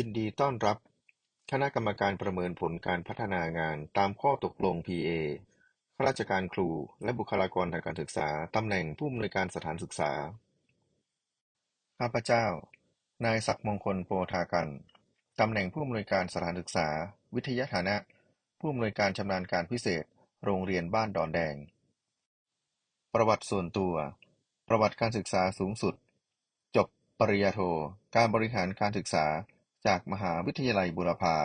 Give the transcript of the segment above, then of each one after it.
ยินดีต้อนรับคณะกรรมการประเมินผลการพัฒนางานตามข้อตกลง PA ข้าราชการครู และบุคลากรทางการศึกษา ตำแหน่งผู้อำนวยการสถานศึกษา ข้าพเจ้า นายศักดิ์มงคลโพธากัน ตำแหน่งผู้อำนวยการสถานศึกษา วิทยาฐานะ ผู้อำนวยการชำนาญการพิเศษ โรงเรียนบ้านดอนแดง ประวัติส่วนตัว ประวัติการศึกษาสูงสุด จบปริญญาโท การบริหารการศึกษา จากมหาวิทยาลัยบูรพา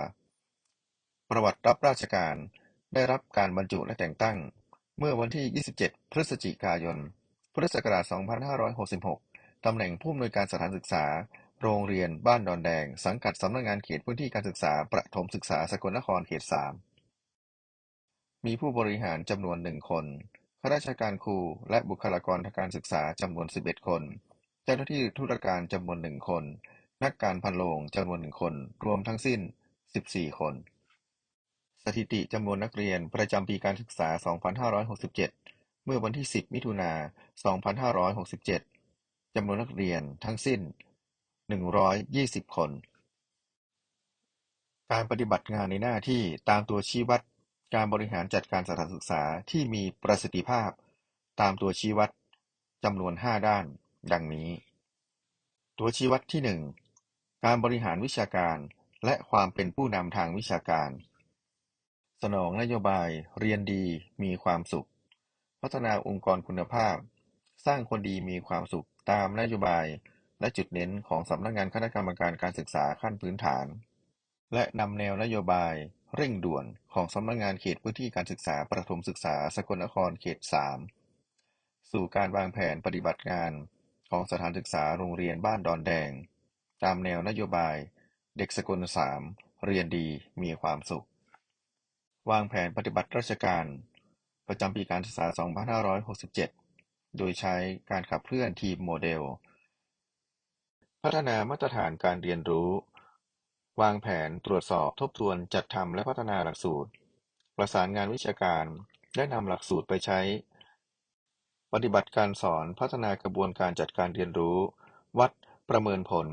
ประวัติรับราชการ ได้รับการบรรจุและแต่งตั้ง เมื่อวันที่ 27 พฤศจิกายน พุทธศักราช 2566 ตำแหน่งผู้อำนวยการสถานศึกษา โรงเรียนบ้านดอนแดง สังกัดสำนักงานเขตพื้นที่การศึกษา ประถมศึกษาสกลนครเขต 3 มีผู้บริหารจำนวน1คนข้าราชการครูและบุคลากรทางการศึกษาจำนวน 11 คน เจ้าหน้าที่ธุรการจำนวน1คน นักการพันโรงจำนวน1คน รวมทั้งสิ้น14คน สถิติจำนวนนักเรียนประจำปีการศึกษา 2567 เมื่อวันที่ 10 มิถุนายน2567 จำนวนนักเรียนทั้งสิ้น 120 คน การปฏิบัติงานในหน้าที่ตามตัวชี้วัดการบริหารจัดการสถานศึกษาที่มีประสิทธิภาพ ตามตัวชี้วัดจำนวน 5 ด้าน ดังนี้ ตัวชี้วัดที่ 1 การบริหารวิชาการ และความเป็นผู้นำทางวิชาการ สนองนโยบาย เรียนดีมีความสุข พัฒนาองค์กรคุณภาพ สร้างคนดีมีความสุขตามนโยบาย และจุดเน้นของสำนักงานคณะกรรมการการศึกษาขั้นพื้นฐาน และนำแนวนโยบายเร่งด่วนของสำนักงานเขตพื้นที่การศึกษาประถมศึกษาสกลนครเขต 3 สู่การวางแผนปฏิบัติงานของสถานศึกษาโรงเรียนบ้านดอนแดง ตามแนวนโยบาย เด็กสกล3เรียนดี มีความสุข วางแผนปฏิบัติราชการประจำปีการศึกษา 2567 โดยใช้การขับเคลื่อนทีมโมเดล พัฒนามาตรฐานการเรียนรู้ วางแผน ตรวจสอบ ทบทวน จัดทำและพัฒนาหลักสูตร ประสานงานวิชาการ และนำหลักสูตรไปใช้ ปฏิบัติการสอน พัฒนากระบวนการจัดการเรียนรู้ วัด ประเมินผล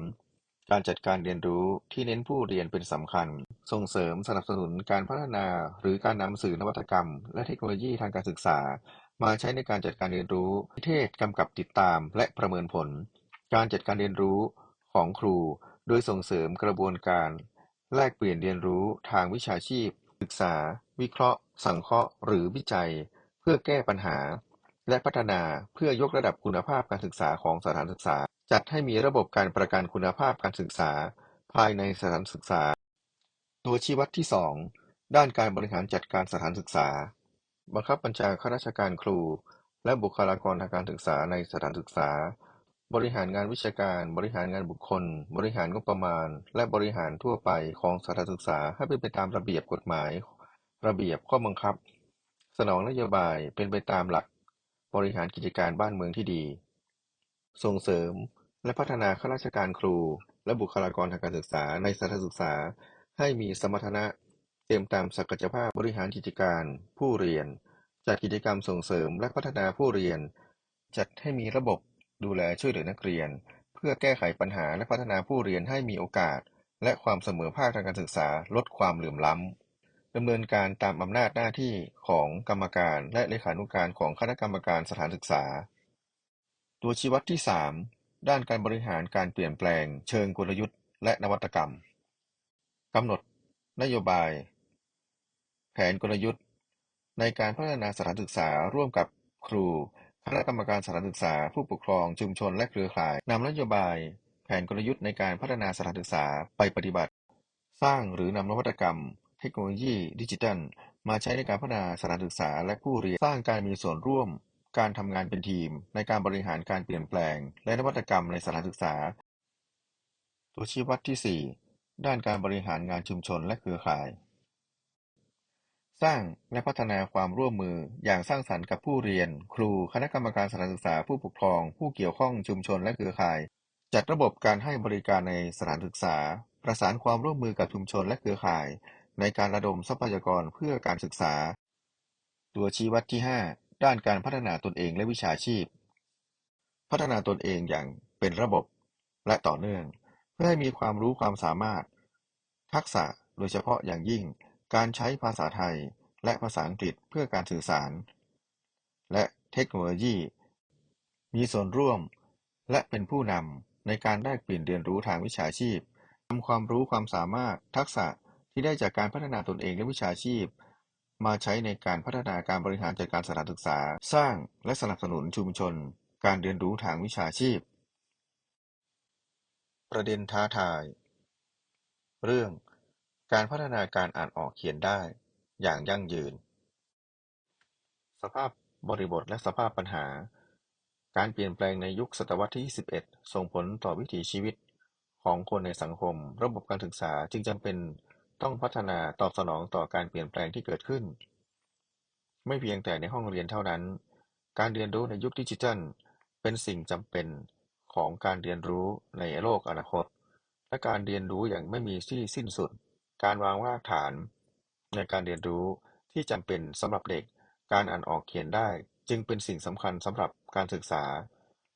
การจัดการเรียนรู้ที่เน้นผู้เรียนเป็นสำคัญ ส่งเสริมสนับสนุนการพัฒนา หรือการนำสื่อนวัตกรรม และเทคโนโลยีทางการศึกษา มาใช้ในการจัดการเรียนรู้นิเทศกำกับติดตาม และประเมินผล การจัดการเรียนรู้ของครู โดยส่งเสริมกระบวนการ แลกเปลี่ยนเรียนรู้ทางวิชาชีพ ศึกษา วิเคราะห์ สังเคราะห์ หรือวิจัย เพื่อแก้ปัญหา และพัฒนาเพื่อยกระดับคุณภาพการศึกษาของสถานศึกษา จัดให้มีระบบการประกันคุณภาพการศึกษาภายในสถานศึกษา ตัวชี้วัดที่2ด้านการบริหารจัดการสถานศึกษา บังคับบัญชาข้าราชการครู และบุคลากรทางการศึกษาในสถานศึกษา บริหารงานวิชาการ บริหารงานบุคคล บริหารงบประมาณ และบริหารทั่วไปของสถานศึกษาให้เป็นไปตามระเบียบกฎหมาย ระเบียบข้อบังคับ สนองนโยบายเป็นไปตามหลัก บริหารกิจการบ้านเมืองที่ดี ส่งเสริม และพัฒนาข้าราชการครู และบุคลากรทางการศึกษาในสถานศึกษาให้มีสมรรถนะเต็มตามศักยภาพ บริหารกิจการผู้เรียน จัดกิจกรรมส่งเสริมและพัฒนาผู้เรียน จัดให้มีระบบดูแลช่วยเหลือนักเรียน เพื่อแก้ไขปัญหาและพัฒนาผู้เรียนให้มีโอกาส และความเสมอภาคทางการศึกษาลดความเหลื่อมล้ำดำเนินการตามอำนาจหน้าที่ของกรรมการและเลขานุการของคณะกรรมการสถานศึกษา ตัวชี้วัดที่ 3 ด้านการบริหารการเปลี่ยนแปลงเชิงกลยุทธ์และนวัตกรรม กำหนดนโยบาย แผนกลยุทธ์ ในการพัฒนาสถานศึกษาร่วมกับครู คณะกรรมการสถานศึกษา ผู้ปกครองชุมชนและเครือข่ายนำนโยบาย แผนกลยุทธ์ในการพัฒนาสถานศึกษาไปปฏิบัติ สร้างหรือนำนวัตกรรม เทคโนโลยีดิจิทัล มาใช้ในการพัฒนาสถานศึกษาและผู้เรียนสร้างการมีส่วนร่วม การทำงานเป็นทีม ในการบริหารการเปลี่ยนแปลง และนวัตกรรมในสถานศึกษา ตัวชี้วัดที่4ด้านการบริหารงานชุมชนและเครือข่าย สร้างและพัฒนาความร่วมมืออย่างสร้างสรรค์กับผู้เรียน ครู คณะกรรมการสถานศึกษา ผู้ปกครอง ผู้เกี่ยวข้องชุมชนและเครือข่าย จัดระบบการให้บริการในสถานศึกษา ประสานความร่วมมือกับชุมชนและเครือข่าย ในการระดมทรัพยากรเพื่อการศึกษา ตัวชี้วัดที่ 5 ด้านการพัฒนาตนเองและวิชาชีพ พัฒนาตนเองอย่างเป็นระบบและต่อเนื่อง เพื่อให้มีความรู้ความสามารถ ทักษะโดยเฉพาะอย่างยิ่ง การใช้ภาษาไทยและภาษาอังกฤษเพื่อการสื่อสาร และเทคโนโลยี มีส่วนร่วม และเป็นผู้นำในการแลกเปลี่ยนเรียนรู้ทางวิชาชีพนำความรู้ความสามารถทักษะที่ได้จากการพัฒนาตนเองและวิชาชีพ มาใช้ในการพัฒนาการบริหารจัดการสถานศึกษา สร้างและสนับสนุนชุมชน การเรียนรู้ทางวิชาชีพ ประเด็นท้าทาย เรื่อง การพัฒนาการอ่านออกเขียนได้ อย่างยั่งยืน สภาพบริบทและสภาพปัญหา การเปลี่ยนแปลงในยุคศตวรรษที่ 21 ส่งผลต่อวิถีชีวิตของคนในสังคม ระบบการศึกษาจึงจำเป็น ต้องพัฒนาตอบสนองต่อการเปลี่ยนแปลงที่เกิดขึ้น ไม่เพียงแต่ในห้องเรียนเท่านั้น การเรียนรู้ในยุคดิจิทัล เป็นสิ่งจำเป็นของการเรียนรู้ในโลกอนาคต และการเรียนรู้อย่างไม่มีที่สิ้นสุด การวางรากฐาน ในการเรียนรู้ที่จำเป็นสำหรับเด็ก การอ่านออกเขียนได้ จึงเป็นสิ่งสำคัญสำหรับการศึกษา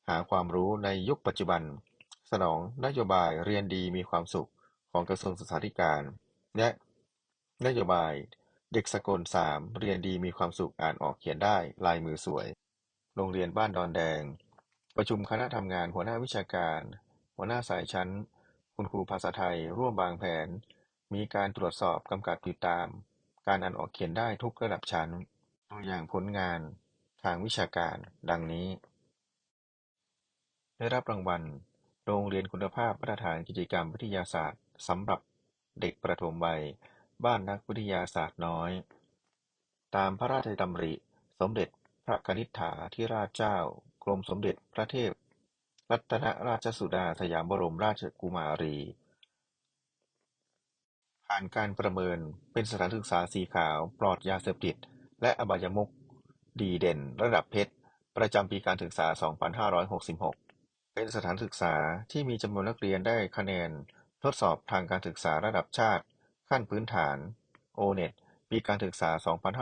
หาความรู้ในยุคปัจจุบัน สนองนโยบายเรียนดีมีความสุขของกระทรวงศึกษาธิการ และนโยบาย เด็กสกล สาม เรียนดีมีความสุข อ่านออกเขียนได้ ลายมือสวย โรงเรียนบ้านดอนแดง ประชุมคณะทำงาน หัวหน้าวิชาการ หัวหน้าสายชั้น คุณครูภาษาไทย ร่วมวางแผน มีการตรวจสอบ กำกับติดตาม การอ่านออกเขียนได้ทุกระดับชั้น ตัวอย่างผลงานทางวิชาการ ดังนี้ ได้รับรางวัล โรงเรียนคุณภาพมาตรฐานกิจกรรมวิทยาศาสตร์ สำหรับ เด็กประถมวัย บ้านนักวิทยาศาสตร์น้อย ตามพระราชดำริ สมเด็จพระกนิษฐาธิราชเจ้า กรมสมเด็จพระเทพรัตนราชสุดาสยามบรมราชกุมารี ผ่านการประเมินเป็นสถานศึกษาสีขาวปลอดยาเสพติด และอบายมุขดีเด่นระดับเพชร ประจำปีการศึกษา 2566 เป็นสถานศึกษาที่มีจำนวนนักเรียนได้คะแนน ทดสอบทางการศึกษาระดับชาติ ขั้นพื้นฐาน O-NET ปีการศึกษา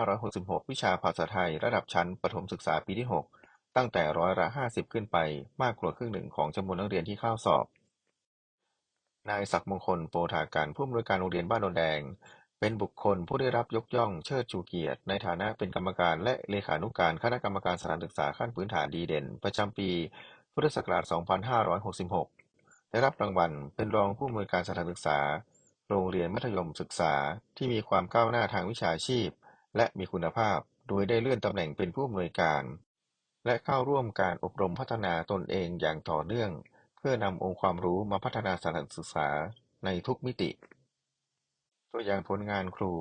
2566 วิชาภาษาไทย ระดับชั้น ประถมศึกษาปีที่ 6 ตั้งแต่ร้อยละ 50 ขึ้นไป มากกว่าครึ่งหนึ่งของจำนวนนักเรียนที่เข้าสอบ นายศักดิ์มงคล โปธาการผู้อำนวยการโรงเรียนบ้านโนนแดง เป็นบุคคลผู้ได้รับยกย่องเชิดชูเกียรติ ในฐานะเป็นกรรมการและเลขานุการคณะกรรมการสถานศึกษาขั้นพื้นฐานดีเด่น ประจำปี พุทธศักราช 2566 ได้รับรางวัลเป็นรองผู้อำนวยการสถานศึกษา โรงเรียนมัธยมศึกษาที่มีความก้าวหน้าทางวิชาชีพ และมีคุณภาพ โดยได้เลื่อนตำแหน่งเป็นผู้อำนวยการ และเข้าร่วมการอบรมพัฒนาตนเองอย่างต่อเนื่อง เพื่อนำองค์ความรู้มาพัฒนาสถานศึกษาในทุกมิติ ตัวอย่างผลงานครู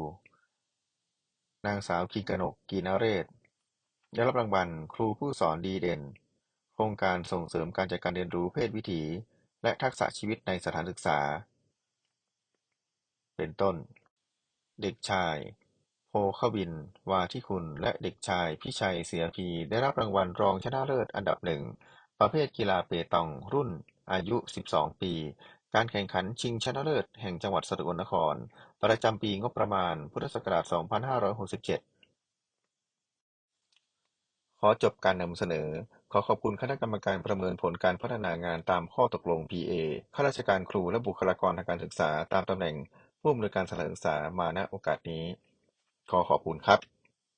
นางสาวคิงกนกกีนเรศได้รับรางวัลครูผู้สอนดีเด่น โครงการส่งเสริมการจัดการเรียนรู้เพศวิถี และทักษะชีวิตในสถานศึกษา เป็นต้น เด็กชาย โพควิน วาทิคุณ และเด็กชาย พิชัย เสียพี ได้รับรางวัลรองชนะเลิศอันดับหนึ่ง ประเภทกีฬาเปตอง รุ่น อายุ 12 ปี การแข่งขันชิงชนะเลิศ แห่งจังหวัดสกลนคร ประจำปีงบประมาณ พุทธศักราช 2567 ขอจบการนำเสนอ ขอขอบคุณคณะกรรมการประเมินผลการพัฒนางานตามข้อตกลง PA ข้าราชการครูและบุคลากรทางการศึกษา ตามตำแหน่งผู้อำนวยการสถานศึกษา มา ณ โอกาสนี้ ขอขอบคุณครับ